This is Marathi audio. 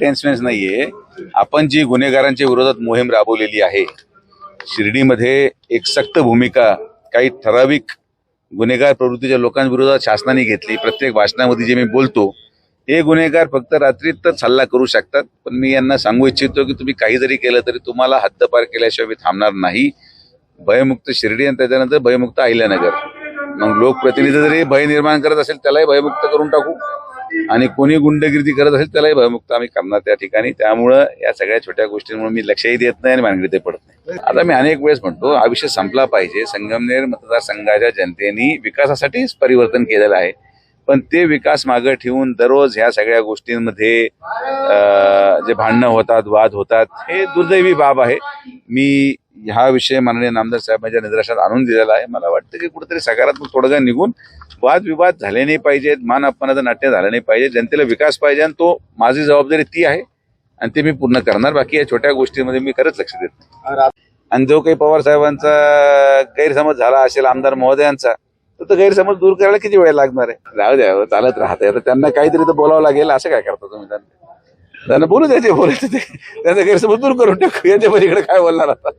टेन्शन्स नाहीये. आपण जी गुन्हेगारांच्या विरोधात मोहीम राबवलेली आहे शिर्डीमध्ये एक सक्त भूमिका काही ठराविक गुन्हेगार प्रवृत्तीच्या लोकांविरोधात शासनाने घेतली प्रत्येक भाषणामध्ये जे मी बोलतो हे गुन्हेगार फक्त रात्रीतच हल्ला करू शकतात. पण मी यांना सांगू इच्छितो की तुम्ही काही जरी केलं तरी तुम्हाला हद्दपार केल्याशिवाय मी थांबणार नाही. भयमुक्त शिर्डी आणि त्याच्यानंतर भयमुक्त अहिल्यानगर. मग लोकप्रतिनिधी जरी भय निर्माण करत असेल त्यालाही भयमुक्त करून टाकू. आणि कोणी गुंडगिरी करत असेल त्यालाही भयमुक्त आम्ही करणार त्या ठिकाणी. त्यामुळं या सगळ्या छोट्या गोष्टींमुळे मी लक्षही देत नाही आणि मानगडीतही पडत नाही. आता मी अनेक वेळेस म्हणतो हा विषय संपला पाहिजे. संगमनेर मतदारसंघाच्या जनतेने विकासासाठीच परिवर्तन केलेलं आहे. पण ते विकास मागे ठेवून दररोज ह्या सगळ्या गोष्टींमध्ये जे भांडणं होतात वाद होतात हे दुर्दैवी बाब आहे. मी हा विषय माननीय नामदार साहेबांच्या निदर्शनात आणून दिलेला आहे. मला वाटतं की कुठेतरी सकारात्मक तोडगा निघून वादविवाद झाले नाही पाहिजेत मान अपमानाचं नाट्य झालं नाही पाहिजे जनतेला विकास पाहिजे आणि तो माझी जबाबदारी ती आहे आणि ते मी पूर्ण करणार. बाकी या छोट्या गोष्टींमध्ये मी खरंच लक्ष देत नाही. आणि जो काही पवार साहेबांचा गैरसमज झाला असेल आमदार महोदयांचा तर तो गैरसमज दूर करायला किती वेळ लागणार आहे? राहू द्या हो, चालत राहते. आता त्यांना काहीतरी तर बोलावं लागेल असं काय करता तुम्ही त्यांना? त्यांना बोलू द्यायचे बोलायचं ते. त्यांचा गैरसमज दूर करून टाकू. याच्या पलीकडे काय बोलणार आता?